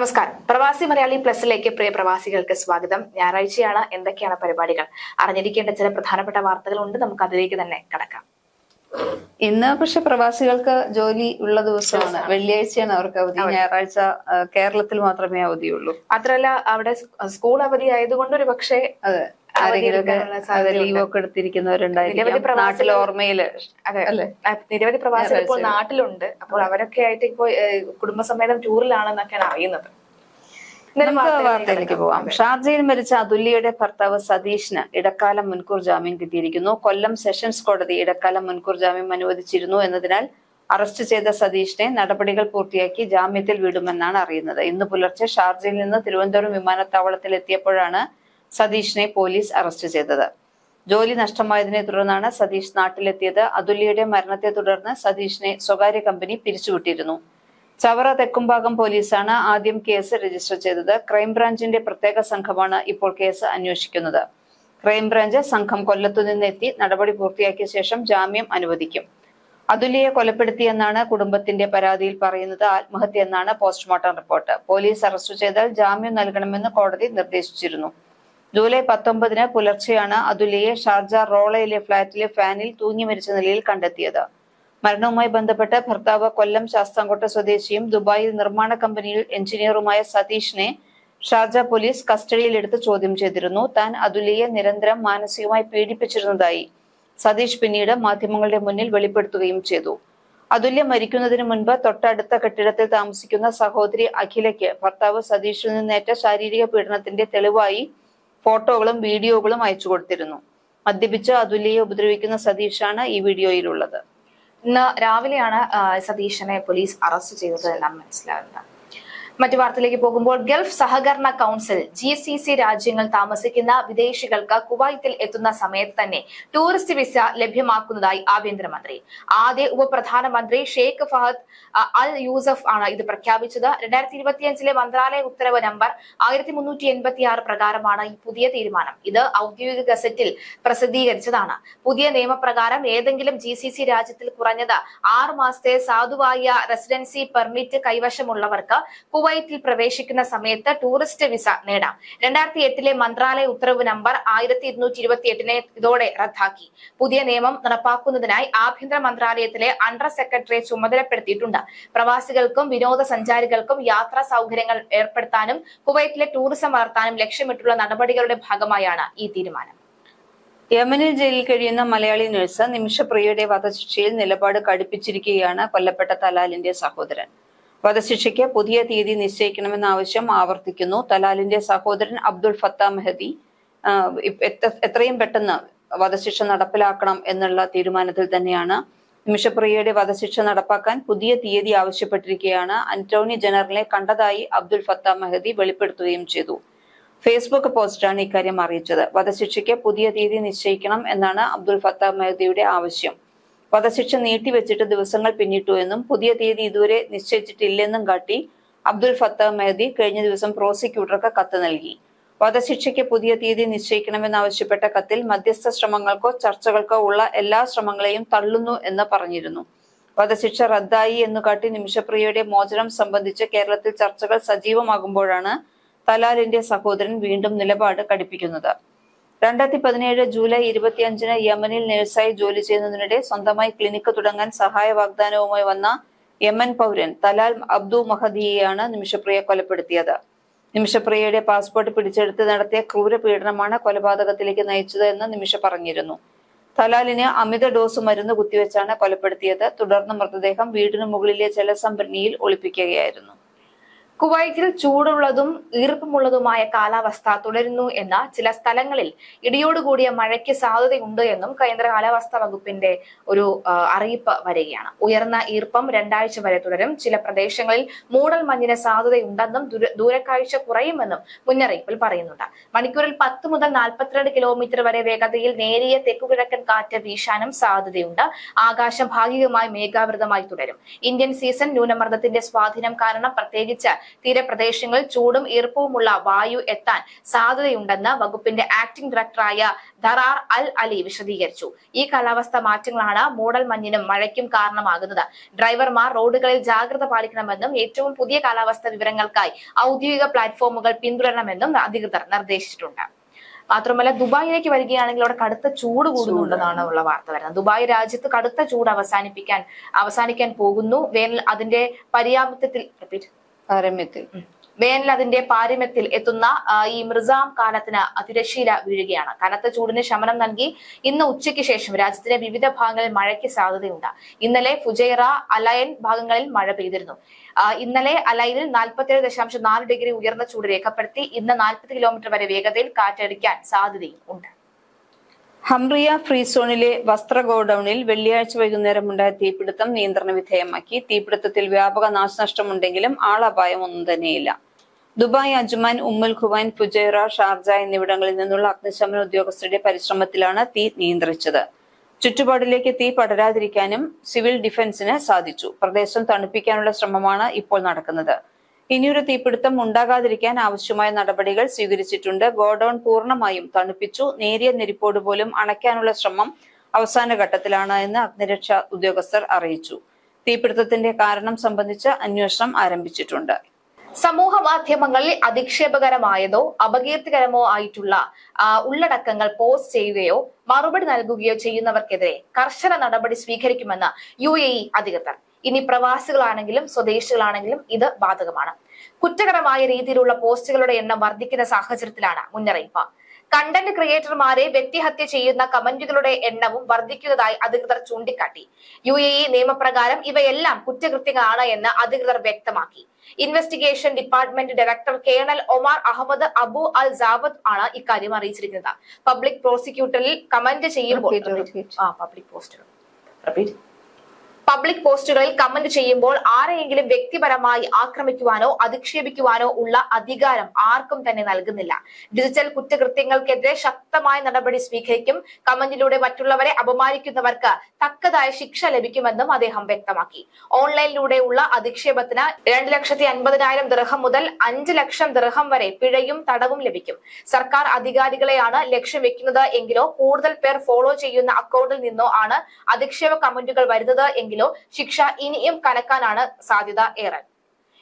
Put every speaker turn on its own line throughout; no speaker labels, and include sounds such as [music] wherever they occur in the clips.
നമസ്കാരം. പ്രവാസി മലയാളി പ്ലസിലേക്ക് പ്രിയ പ്രവാസികൾക്ക് സ്വാഗതം. ഞായറാഴ്ചയാണ്. എന്തൊക്കെയാണ് പരിപാടികൾ? അറിഞ്ഞിരിക്കേണ്ട ചില പ്രധാനപ്പെട്ട വാർത്തകളുണ്ട്. നമുക്ക് അതിലേക്ക് തന്നെ കടക്കാം.
ഇന്ന് പക്ഷെ പ്രവാസികൾക്ക് ജോലി ഉള്ള ദിവസമാണ്. വെള്ളിയാഴ്ചയാണ് അവർക്ക് അവധി. ഞായറാഴ്ച കേരളത്തിൽ മാത്രമേ അവധിയുള്ളൂ.
മാത്രമല്ല അവിടെ സ്കൂൾ അവധി ആയതുകൊണ്ട് ഒരു പക്ഷേ
ലീവൊക്കെ എടുത്തിരിക്കുന്നവരുണ്ടായിരിക്കും.
നിരവധി പ്രവാസികൾ-
നാട്ടിൽ ഓർമ്മയിൽ
അതെ
അല്ലേ?
ആ, നിരവധി പ്രവാസികൾ ഇപ്പോൾ നാട്ടിലുണ്ട്. അപ്പോൾ അവരൊക്കെ ആയിട്ട് ഇപ്പോൾ കുടുംബസമേതം ടൂറിലാണെന്നൊക്കെയാണ് അറിയുന്നത്.
നമുക്ക് വാർത്തയിലേക്ക് പോവാം. ഷാർജയിൽ മരിച്ച അതുല്യയുടെ ഭർത്താവ് സതീഷിന് ഇടക്കാലം മുൻകൂർ ജാമ്യം കിട്ടിയിരിക്കുന്നു. കൊല്ലം സെഷൻസ് കോടതി ഇടക്കാലം മുൻകൂർ ജാമ്യം അനുവദിച്ചിരുന്നു എന്നതിനാൽ അറസ്റ്റ് ചെയ്ത സതീഷിനെ നടപടികൾ പൂർത്തിയാക്കി ജാമ്യത്തിൽ വിടുമെന്നാണ് അറിയുന്നത്. ഇന്ന് പുലർച്ചെ ഷാർജയിൽ നിന്ന് തിരുവനന്തപുരം വിമാനത്താവളത്തിൽ എത്തിയപ്പോഴാണ് സതീഷിനെ പോലീസ് അറസ്റ്റ് ചെയ്തത്. ജോലി നഷ്ടമായതിനെ തുടർന്നാണ് സതീഷ് നാട്ടിലെത്തിയത്. അതുല്യയുടെ മരണത്തെ തുടർന്ന് സതീഷിനെ സ്വകാര്യ കമ്പനി പിരിച്ചുവിട്ടിരുന്നു. ചവറ തെക്കുംഭാഗം പോലീസാണ് ആദ്യം കേസ് രജിസ്റ്റർ ചെയ്തത്. ക്രൈംബ്രാഞ്ചിന്റെ പ്രത്യേക സംഘമാണ് ഇപ്പോൾ കേസ് അന്വേഷിക്കുന്നത്. ക്രൈംബ്രാഞ്ച് സംഘം കൊല്ലത്തു നിന്നെത്തി നടപടി പൂർത്തിയാക്കിയ ശേഷം ജാമ്യം അനുവദിക്കും. അതുല്യയെ കൊലപ്പെടുത്തിയെന്നാണ് കുടുംബത്തിന്റെ പരാതിയിൽ പറയുന്നത്. ആത്മഹത്യ എന്നാണ് പോസ്റ്റ്മോർട്ടം റിപ്പോർട്ട്. പോലീസ് അറസ്റ്റ് ചെയ്താൽ ജാമ്യം നൽകണമെന്ന് കോടതി നിർദ്ദേശിച്ചിരുന്നു. ജൂലൈ പത്തൊമ്പതിന് പുലർച്ചെയാണ് അതുലിയെ ഷാർജ റോളയിലെ ഫ്ളാറ്റിലെ ഫാനിൽ തൂങ്ങി മരിച്ച നിലയിൽ കണ്ടെത്തിയത്. മരണവുമായി ബന്ധപ്പെട്ട് ഭർത്താവ് കൊല്ലം ശാസ്താംകോട്ട സ്വദേശിയും ദുബായിൽ നിർമ്മാണ കമ്പനിയിൽ എഞ്ചിനീയറുമായ സതീഷിനെ ഷാർജ പോലീസ് കസ്റ്റഡിയിലെടുത്ത് ചോദ്യം ചെയ്തിരുന്നു. താൻ അതുലിയെ നിരന്തരം മാനസികമായി പീഡിപ്പിച്ചിരുന്നതായി സതീഷ് പിന്നീട് മാധ്യമങ്ങളുടെ മുന്നിൽ വെളിപ്പെടുത്തുകയും ചെയ്തു. അതുല്യ മരിക്കുന്നതിന് മുൻപ് തൊട്ടടുത്ത കെട്ടിടത്തിൽ താമസിക്കുന്ന സഹോദരി അഖിലയ്ക്ക് ഭർത്താവ് സതീഷിൽ നിന്നേറ്റ ശാരീരിക പീഡനത്തിന്റെ തെളിവായി ഫോട്ടോകളും വീഡിയോകളും അയച്ചു കൊടുത്തിരുന്നു. മദ്യപിച്ച് അതുല്യയെ ഉപദ്രവിക്കുന്ന സതീഷാണ് ഈ വീഡിയോയിലുള്ളത്.
ഇന്ന് രാവിലെയാണ് സതീശനെ പോലീസ് അറസ്റ്റ് ചെയ്തത് എന്നാണ് മനസ്സിലാകുന്നത് മറ്റു വാർത്തയിലേക്ക് പോകുമ്പോൾ ഗൾഫ് സഹകരണ കൗൺസിൽ ജി സി സി രാജ്യങ്ങൾ താമസിക്കുന്ന വിദേശികൾക്ക് കുവൈത്തിൽ എത്തുന്ന സമയത്ത് തന്നെ ടൂറിസ്റ്റ് വിസ ലഭ്യമാക്കുന്നതായി ആഭ്യന്തരമന്ത്രി. ആദ്യ ഉപപ്രധാനമന്ത്രി ഷെയ്ഖ് ഫഹദ് അൽ യൂസഫ് ആണ് ഇത് പ്രഖ്യാപിച്ചത്. രണ്ടായിരത്തി ഇരുപത്തിയഞ്ചിലെ മന്ത്രാലയ ഉത്തരവ് നമ്പർ ആയിരത്തി മുന്നൂറ്റി എൺപത്തി ആറ് പ്രകാരമാണ് ഈ പുതിയ തീരുമാനം. ഇത് ഔദ്യോഗിക ഗസറ്റിൽ പ്രസിദ്ധീകരിച്ചതാണ്. പുതിയ നിയമപ്രകാരം ഏതെങ്കിലും ജി സി സി രാജ്യത്തിൽ കുറഞ്ഞത് ആറ് മാസത്തെ സാധുവായ റെസിഡൻസി പെർമിറ്റ് കൈവശമുള്ളവർക്ക് കുവൈറ്റിൽ പ്രവേശിക്കുന്ന സമയത്ത് ടൂറിസ്റ്റ് വിസ നേടാം. രണ്ടായിരത്തി എട്ടിലെ മന്ത്രാലയ ഉത്തരവ് നമ്പർ ആയിരത്തി ഇരുന്നൂറ്റി ഇരുപത്തി എട്ടിനെ ഇതോടെ റദ്ദാക്കി. പുതിയ നിയമം നടപ്പാക്കുന്നതിനായി ആഭ്യന്തര മന്ത്രാലയത്തിലെ അണ്ടർ സെക്രട്ടറിയെ ചുമതലപ്പെടുത്തിയിട്ടുണ്ട്. പ്രവാസികൾക്കും വിനോദസഞ്ചാരികൾക്കും യാത്രാ സൗകര്യങ്ങൾ ഏർപ്പെടുത്താനും കുവൈറ്റിലെ ടൂറിസം വളർത്താനും ലക്ഷ്യമിട്ടുള്ള നടപടികളുടെ ഭാഗമായാണ് ഈ തീരുമാനം.
യമനിൽ ജയിലിൽ കഴിയുന്ന മലയാളി നഴ്സ് നിമിഷപ്രിയയുടെ വധശിക്ഷയിൽ നിലപാട് കടുപ്പിച്ചിരിക്കുകയാണ് കൊല്ലപ്പെട്ട തലാലിന്റെ സഹോദരൻ. വധശിക്ഷയ്ക്ക് പുതിയ തീയതി നിശ്ചയിക്കണമെന്ന ആവശ്യം ആവർത്തിക്കുന്നു. തലാലിന്റെ സഹോദരൻ അബ്ദുൾ ഫത്ത മെഹദി എത്രയും പെട്ടെന്ന് വധശിക്ഷ നടപ്പിലാക്കണം എന്നുള്ള തീരുമാനത്തിൽ തന്നെയാണ്. നിമിഷപ്രിയയുടെ വധശിക്ഷ നടപ്പാക്കാൻ പുതിയ തീയതി ആവശ്യപ്പെട്ടിരിക്കുകയാണ്. അന്റോണി ജനറലിനെ കണ്ടതായി അബ്ദുൾ ഫത്ത മെഹദി വെളിപ്പെടുത്തുകയും ചെയ്തു. ഫേസ്ബുക്ക് പോസ്റ്റാണ് ഇക്കാര്യം അറിയിച്ചത്. വധശിക്ഷയ്ക്ക് പുതിയ തീയതി നിശ്ചയിക്കണം എന്നാണ് അബ്ദുൾ ഫത്ത മെഹദിയുടെ ആവശ്യം. വധശിക്ഷ നീട്ടിവെച്ചിട്ട് ദിവസങ്ങൾ പിന്നിട്ടു എന്നും പുതിയ തീയതി ഇതുവരെ നിശ്ചയിച്ചിട്ടില്ലെന്നും കാട്ടി അബ്ദുൾ ഫത്ത മെഹദി കഴിഞ്ഞ ദിവസം പ്രോസിക്യൂട്ടർക്ക് കത്ത് നൽകി. വധശിക്ഷയ്ക്ക് പുതിയ തീയതി നിശ്ചയിക്കണമെന്നാവശ്യപ്പെട്ട കത്തിൽ മധ്യസ്ഥ ശ്രമങ്ങൾക്കോ ചർച്ചകൾക്കോ ഉള്ള എല്ലാ ശ്രമങ്ങളെയും തള്ളുന്നു എന്ന് പറഞ്ഞിരുന്നു. വധശിക്ഷ റദ്ദായി എന്ന് കാട്ടി നിമിഷപ്രിയയുടെ മോചനം സംബന്ധിച്ച് കേരളത്തിൽ ചർച്ചകൾ സജീവമാകുമ്പോഴാണ് തലാലിന്റെ സഹോദരൻ വീണ്ടും നിലപാട് കടുപ്പിക്കുന്നത്. രണ്ടായിരത്തി പതിനേഴ് ജൂലൈ ഇരുപത്തിയഞ്ചിന് യമനിൽ നഴ്സായി ജോലി ചെയ്യുന്നതിനിടെ സ്വന്തമായി ക്ലിനിക്ക് തുടങ്ങാൻ സഹായ വാഗ്ദാനവുമായി വന്ന യമൻ പൗരൻ തലാൽ അബ്ദു മഹദിയെയാണ് നിമിഷപ്രിയ കൊലപ്പെടുത്തിയത്. നിമിഷപ്രിയയുടെ പാസ്പോർട്ട് പിടിച്ചെടുത്ത് നടത്തിയ ക്രൂരപീഡനമാണ് കൊലപാതകത്തിലേക്ക് നയിച്ചത് എന്ന് നിമിഷ പറഞ്ഞിരുന്നു. തലാലിന് അമിത ഡോസ് മരുന്ന് കുത്തിവെച്ചാണ് കൊലപ്പെടുത്തിയത്. തുടർന്ന് മൃതദേഹം വീടിനു മുകളിലെ ജലസംഭരണിയിൽ ഒളിപ്പിക്കുകയായിരുന്നു.
കുവൈറ്റിൽ ചൂടുള്ളതും ഈർപ്പമുള്ളതുമായ കാലാവസ്ഥ തുടരുന്നു എന്ന ചില സ്ഥലങ്ങളിൽ ഇടിയോടുകൂടിയ മഴയ്ക്ക് സാധ്യതയുണ്ട് എന്നും കേന്ദ്ര കാലാവസ്ഥാ വകുപ്പിന്റെ ഒരു അറിയിപ്പ് വരികയാണ്. ഉയർന്ന ഈർപ്പം രണ്ടാഴ്ച വരെ തുടരും. ചില പ്രദേശങ്ങളിൽ മൂടൽ മഞ്ഞിന് സാധ്യതയുണ്ടെന്നും ദൂരക്കാഴ്ച കുറയുമെന്നും മുന്നറിയിപ്പിൽ പറയുന്നുണ്ട്. മണിക്കൂറിൽ പത്ത് മുതൽ നാൽപ്പത്തിരണ്ട് കിലോമീറ്റർ വരെ വേഗതയിൽ നേരിയ തെക്കുകിഴക്കൻ കാറ്റ് വീശാനും സാധ്യതയുണ്ട്. ആകാശം ഭാഗികമായി മേഘാവൃതമായി തുടരും. ഇന്ത്യൻ സീസൺ ന്യൂനമർദ്ദത്തിന്റെ സ്വാധീനം കാരണം പ്രത്യേകിച്ച് തീരപ്രദേശങ്ങളിൽ ചൂടും ഈർപ്പവുമുള്ള വായു എത്താൻ സാധ്യതയുണ്ടെന്ന് വകുപ്പിന്റെ ആക്ടിംഗ് ഡയറക്ടറായ ധറാർ അൽ അലി വിശദീകരിച്ചു. ഈ കാലാവസ്ഥ മാറ്റങ്ങളാണ് മൂടൽ മഞ്ഞിനും മഴയ്ക്കും കാരണമാകുന്നത്. ഡ്രൈവർമാർ റോഡുകളിൽ ജാഗ്രത പാലിക്കണമെന്നും ഏറ്റവും പുതിയ കാലാവസ്ഥ വിവരങ്ങൾക്കായി ഔദ്യോഗിക പ്ലാറ്റ്ഫോമുകൾ പിന്തുടരണമെന്നും അധികൃതർ നിർദ്ദേശിച്ചിട്ടുണ്ട്. മാത്രമല്ല ദുബായിലേക്ക് വരികയാണെങ്കിൽ അവിടെ കടുത്ത ചൂട് കൂടുന്നുണ്ടെന്നാണ് ഉള്ള വാർത്ത വരുന്നത്. ദുബായ് രാജ്യത്ത് കടുത്ത ചൂട് അവസാനിപ്പിക്കാൻ അവസാനിക്കാൻ പോകുന്നു. വേനൽ അതിന്റെ പര്യാപ്തത്തിൽ റിപ്പീറ്റ്
പാരമ്യത്തിൽ.
വേനൽ അതിന്റെ പാരമ്യത്തിൽ എത്തുന്ന ഈ മൃസാം കാലത്തിന് അതിരശീല വീഴുകയാണ്. കനത്ത ചൂടിന് ശമനം നൽകി ഇന്ന് ഉച്ചയ്ക്ക് ശേഷം രാജ്യത്തിന്റെ വിവിധ ഭാഗങ്ങളിൽ മഴയ്ക്ക് സാധ്യതയുണ്ട്. ഇന്നലെ ഫുജൈറ അലയൻ ഭാഗങ്ങളിൽ മഴ പെയ്തിരുന്നു. ഇന്നലെ അലൈനിൽ നാൽപ്പത്തിയേഴ് ദശാംശം നാല് ഡിഗ്രി ഉയർന്ന ചൂട് രേഖപ്പെടുത്തി ഇന്ന് നാൽപ്പത് കിലോമീറ്റർ വരെ വേഗതയിൽ കാറ്റടിക്കാൻ സാധ്യതയും ഉണ്ട്
ഹംറിയ ഫ്രീ സോണിലെ വസ്ത്ര ഗോഡൌണിൽ വെള്ളിയാഴ്ച വൈകുന്നേരം ഉണ്ടായ തീപിടുത്തം നിയന്ത്രണ വിധേയമാക്കി. തീപിടുത്തത്തിൽ വ്യാപക നാശനഷ്ടമുണ്ടെങ്കിലും ആളപായം ഒന്നും തന്നെയില്ല. Dubai Ajman Umm al Quwain Fujairah Sharjah എന്നിവിടങ്ങളിൽ നിന്നുള്ള അഗ്നിശമന ഉദ്യോഗസ്ഥരുടെ പരിശ്രമത്തിലാണ് തീ നിയന്ത്രിച്ചത്. ചുറ്റുപാടിലേക്ക് തീ പടരാതിരിക്കാനും സിവിൽ ഡിഫൻസിന് സാധിച്ചു. പ്രദേശം തണുപ്പിക്കാനുള്ള ശ്രമമാണ് ഇപ്പോൾ നടക്കുന്നത്. ഇനിയൊരു തീപിടുത്തം ഉണ്ടാകാതിരിക്കാൻ ആവശ്യമായ നടപടികൾ സ്വീകരിച്ചിട്ടുണ്ട്. ഗോഡൌൺ പൂർണമായും തണുപ്പിച്ചു. നേരിയ നെരിപ്പോട് പോലും അണയ്ക്കാനുള്ള ശ്രമം അവസാന ഘട്ടത്തിലാണ് എന്ന് അഗ്നിരക്ഷാ ഉദ്യോഗസ്ഥർ അറിയിച്ചു. തീപിടുത്തത്തിന്റെ കാരണം സംബന്ധിച്ച് അന്വേഷണം ആരംഭിച്ചിട്ടുണ്ട്.
സമൂഹ മാധ്യമങ്ങളിൽ അധിക്ഷേപകരമായതോ അപകീർത്തികരമോ ആയിട്ടുള്ള ഉള്ളടക്കങ്ങൾ പോസ്റ്റ് ചെയ്യുകയോ മറുപടി നൽകുകയോ ചെയ്യുന്നവർക്കെതിരെ കർശന നടപടി സ്വീകരിക്കുമെന്ന് യു എ ഇ അധികൃതർ. ഇനി പ്രവാസികളാണെങ്കിലും സ്വദേശികളാണെങ്കിലും ഇത് ബാധകമാണ്. കുറ്റകരമായ രീതിയിലുള്ള പോസ്റ്റുകളുടെ എണ്ണം വർദ്ധിക്കുന്ന സാഹചര്യത്തിലാണ് മുന്നറിയിപ്പ്. കണ്ടന്റ് ക്രിയേറ്റർമാരെ വ്യക്തിഹത്യ ചെയ്യുന്ന കമന്റുകളുടെ എണ്ണവും വർദ്ധിക്കുന്നതായി അധികൃതർ ചൂണ്ടിക്കാട്ടി. യു എ ഇ നിയമപ്രകാരം ഇവയെല്ലാം കുറ്റകൃത്യങ്ങളാണ് എന്ന് അധികൃതർ വ്യക്തമാക്കി. Investigation department director colonel Omar Ahmad Abu Al Jawad ആണ് ഇക്കാര്യം അറിയിച്ചിരിക്കുന്നത്. പബ്ലിക് പ്രോസിക്യൂട്ടറിൽ കമന്റ് ചെയ്യുമ്പോൾ പബ്ലിക് റിപ്പീറ്റ് പബ്ലിക് പോസ്റ്റുകളിൽ കമന്റ് ചെയ്യുമ്പോൾ ആരെയെങ്കിലും വ്യക്തിപരമായി ആക്രമിക്കുവാനോ അധിക്ഷേപിക്കുവാനോ ഉള്ള അധികാരം ആർക്കും തന്നെ നൽകുന്നില്ല. ഡിജിറ്റൽ കുറ്റകൃത്യങ്ങൾക്കെതിരെ ശക്തമായ നടപടി സ്വീകരിക്കും. കമന്റിലൂടെ മറ്റുള്ളവരെ അപമാനിക്കുന്നവർക്ക് തക്കതായ ശിക്ഷ ലഭിക്കുമെന്നും അദ്ദേഹം വ്യക്തമാക്കി. ഓൺലൈനിലൂടെയുള്ള അധിക്ഷേപത്തിന് രണ്ട് ലക്ഷത്തി അൻപതിനായിരം ദൃഹം മുതൽ അഞ്ച് ലക്ഷം ദൃഹം വരെ പിഴയും തടവും ലഭിക്കും. സർക്കാർ അധികാരികളെയാണ് ലക്ഷ്യം വെക്കുന്നത് എങ്കിലോ കൂടുതൽ പേർ ഫോളോ ചെയ്യുന്ന അക്കൗണ്ടിൽ നിന്നോ ആണ് അധിക്ഷേപ കമന്റുകൾ വരുന്നത് എങ്കിലോ ശിക്ഷ ഇനിയും കനക്കാനാണ് സാധ്യത ഏറെ.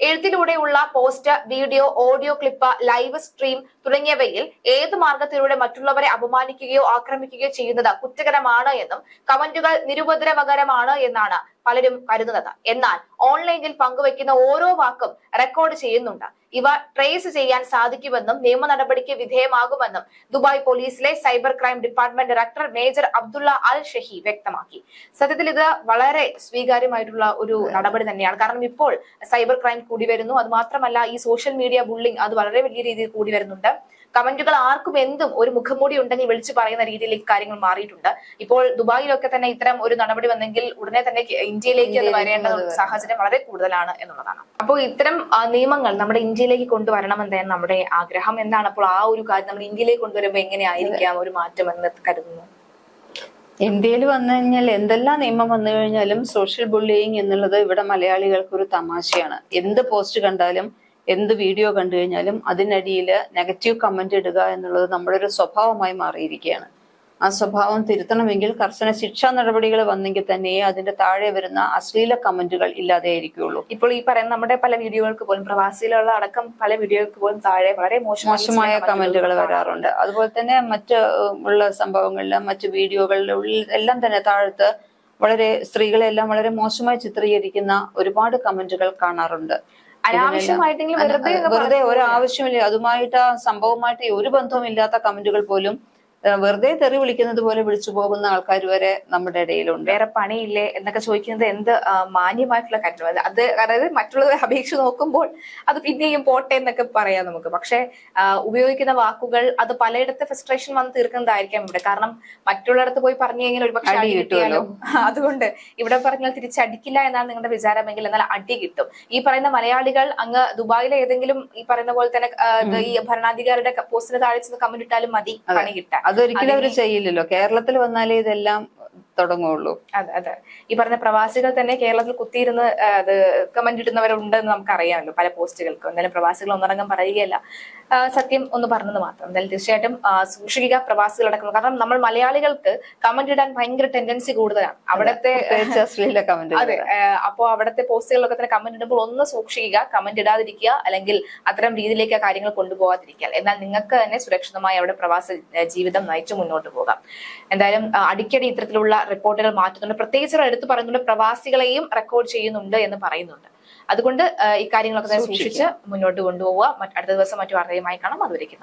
എഴുത്തിലൂടെയുള്ള post video audio clip live stream തുടങ്ങിയവയിൽ ഏത് മാർഗത്തിലൂടെ മറ്റുള്ളവരെ അപമാനിക്കുകയോ ആക്രമിക്കുകയോ ചെയ്യുന്നത് കുറ്റകരമാണ് എന്നും കമന്റുകൾ നിരുപദ്രവകരമാണ് എന്നാണ് പലരും കരുതുന്നത്. എന്നാൽ ഓൺലൈനിൽ പങ്കുവയ്ക്കുന്ന ഓരോ വാക്കും റെക്കോർഡ് ചെയ്യുന്നുണ്ട്. ഇവ ട്രേസ് ചെയ്യാൻ സാധിക്കുമെന്നും നിയമ നടപടിക്ക് വിധേയമാകുമെന്നും ദുബായ് പോലീസിലെ cyber crime department director major Abdullah Al Shahi വ്യക്തമാക്കി. സത്യത്തിൽ ഇത് വളരെ സ്വീകാര്യമായിട്ടുള്ള ഒരു നടപടി തന്നെയാണ്. കാരണം ഇപ്പോൾ സൈബർ ക്രൈം കൂടി വരുന്നു. അത് മാത്രമല്ല ഈ സോഷ്യൽ മീഡിയ ബുള്ളിംഗ് അത് വളരെ വലിയ രീതിയിൽ കൂടി വരുന്നുണ്ട്. കമന്റുകൾ ആർക്കും എന്തും ഒരു മുഖംമൂടി ഉണ്ടെങ്കിൽ വിളിച്ചു പറയുന്ന രീതിയിലേക്ക് കാര്യങ്ങൾ മാറിയിട്ടുണ്ട്. ഇപ്പോൾ ദുബായിലൊക്കെ തന്നെ ഇത്തരം ഒരു നടപടി വന്നെങ്കിൽ ഉടനെ തന്നെ ഇന്ത്യയിലേക്ക് അത് വരേണ്ട സാഹചര്യം വളരെ കൂടുതലാണ് എന്നുള്ളതാണ്. അപ്പോൾ ഇത്തരം നിയമങ്ങൾ നമ്മുടെ ഇന്ത്യയിലേക്ക് കൊണ്ടുവരണം എന്നാണ് നമ്മുടെ ആഗ്രഹം. എന്താണ് അപ്പോൾ ആ ഒരു കാര്യം നമ്മൾ ഇന്ത്യയിലേക്ക് കൊണ്ടുവരുമ്പോൾ എങ്ങനെയായിരിക്കാം ഒരു മാറ്റം എന്ന് കരുതുന്നു?
ഇന്ത്യയിൽ വന്നു കഴിഞ്ഞാൽ എന്തെല്ലാം നിയമം വന്നു കഴിഞ്ഞാലും സോഷ്യൽ ബുള്ളിയിങ് എന്നുള്ളത് ഇവിടെ മലയാളികൾക്ക് ഒരു തമാശയാണ്. എന്ത് പോസ്റ്റ് കണ്ടാലും എന്ത് വീഡിയോ കണ്ടു കഴിഞ്ഞാലും അതിനടിയിൽ നെഗറ്റീവ് കമന്റ് ഇടുക എന്നുള്ളത് നമ്മുടെ ഒരു സ്വഭാവമായി മാറിയിരിക്കുകയാണ്. ആ സ്വഭാവം തിരുത്തണമെങ്കിൽ കർശന ശിക്ഷാ നടപടികൾ വന്നെങ്കിൽ തന്നെ അതിന്റെ താഴെ വരുന്ന അശ്ലീല കമന്റുകൾ ഇല്ലാതെയായിരിക്കുള്ളൂ
ഇപ്പോൾ ഈ പറയുന്ന നമ്മുടെ പല വീഡിയോകൾക്ക് പോലും പ്രവാസികളുള്ള അടക്കം പല വീഡിയോകൾക്ക് പോലും താഴെ വളരെ മോശമായ
മോശമായ കമന്റുകൾ വരാറുണ്ട്. അതുപോലെ തന്നെ മറ്റ് ഉള്ള സംഭവങ്ങളിൽ മറ്റ് വീഡിയോകളിലെ ഉള്ളിൽ എല്ലാം തന്നെ താഴത്ത് വളരെ സ്ത്രീകളെല്ലാം വളരെ മോശമായി ചിത്രീകരിക്കുന്ന ഒരുപാട് കമന്റുകൾ കാണാറുണ്ട്.
അനാവശ്യമായിട്ടെങ്കിലും വെറുതെ
ഒരാവശ്യമില്ല. അതുമായിട്ട് ആ സംഭവമായിട്ട് ഒരു ബന്ധവും ഇല്ലാത്ത കമന്റുകൾ പോലും വെറുതെ തെറി വിളിക്കുന്നത് പോലെ വിളിച്ചു പോകുന്ന ആൾക്കാർ വരെ നമ്മുടെ ഇടയിലുണ്ട്.
വേറെ പണിയില്ലേ എന്നൊക്കെ ചോദിക്കുന്നത് എന്ത് മാന്യമായിട്ടുള്ള കാര്യമാണ്. അത് അത് അതായത് മറ്റുള്ളവരെ അപേക്ഷിച്ച് നോക്കുമ്പോൾ അത് പിന്നെയും പോട്ടെ എന്നൊക്കെ പറയാം നമുക്ക്. പക്ഷെ ഉപയോഗിക്കുന്ന വാക്കുകൾ അത് പലയിടത്തെ ഫ്രസ്ട്രേഷൻ വന്ന് തീർക്കുന്നതായിരിക്കാം ഇവിടെ. കാരണം മറ്റുള്ളിടത്ത് പോയി പറഞ്ഞു കഴിഞ്ഞാൽ ഒരു പക്ഷെ
അടി.
കിട്ടിയാലും [laughs] അതുകൊണ്ട് ഇവിടെ പറഞ്ഞാൽ തിരിച്ചടിക്കില്ല എന്നാണ് നിങ്ങളുടെ വിചാരമെങ്കിൽ എന്നാൽ അടി കിട്ടും. ഈ പറയുന്ന മലയാളികൾ അങ്ങ് ദുബായിലെ ഏതെങ്കിലും ഈ പറയുന്ന പോലെ തന്നെ ഈ ഭരണാധികാരിയുടെ പോസ്റ്റിന് താഴെ ഇട്ടാലും മതി പണി കിട്ടാൻ.
അതൊരിക്കലും അവർ ചെയ്യില്ലല്ലോ. കേരളത്തിൽ വന്നാലേ ഇതെല്ലാം തുടങ്ങുള്ളൂ
അതെ അതെ. ഈ പറഞ്ഞ പ്രവാസികൾ തന്നെ കേരളത്തിൽ കുത്തിയിരുന്ന് അത് കമന്റ് ഇടുന്നവരുണ്ടെന്ന് നമുക്ക് അറിയാമല്ലോ പല പോസ്റ്റുകൾക്കും. എന്തായാലും പ്രവാസികൾ ഒന്നടങ്കം പറയുകയല്ല. സത്യം ഒന്ന് പറഞ്ഞത് മാത്രം. എന്തായാലും തീർച്ചയായിട്ടും സൂക്ഷിക്കുക പ്രവാസികളടക്കം കാരണം നമ്മൾ മലയാളികൾക്ക് കമന്റ് ഇടാൻ ഭയങ്കര ടെൻഡൻസി കൂടുതലാണ്. അവിടത്തെ
അപ്പോ
അതെ അപ്പോൾ അവിടുത്തെ പോസ്റ്റുകളിലൊക്കെ തന്നെ കമന്റ് ഇടുമ്പോൾ ഒന്ന് സൂക്ഷിക്കുക കമന്റ് ഇടാതിരിക്കുക അല്ലെങ്കിൽ അത്തരം രീതിയിലേക്ക് കാര്യങ്ങൾ കൊണ്ടുപോകാതിരിക്കുക. എന്നാൽ നിങ്ങൾക്ക് തന്നെ സുരക്ഷിതമായി അവിടെ പ്രവാസ ജീവിതം നയിച്ചു മുന്നോട്ട് പോകാം. എന്തായാലും അടിക്കടി ഇത്തരത്തിലുള്ള റിപ്പോർട്ടുകൾ മാറ്റുന്നുണ്ട്. പ്രത്യേകിച്ച് എടുത്തു പറയുന്നുണ്ട് പ്രവാസികളെയും റെക്കോർഡ് ചെയ്യുന്നുണ്ട് എന്ന് പറയുന്നുണ്ട്. അതുകൊണ്ട് ഇക്കാര്യങ്ങളൊക്കെ തന്നെ സൂക്ഷിച്ച് മുന്നോട്ട് കൊണ്ടുപോവുക. അടുത്ത ദിവസം മറ്റു വാർത്തയുമായി കാണാം. അതുവരേക്കും.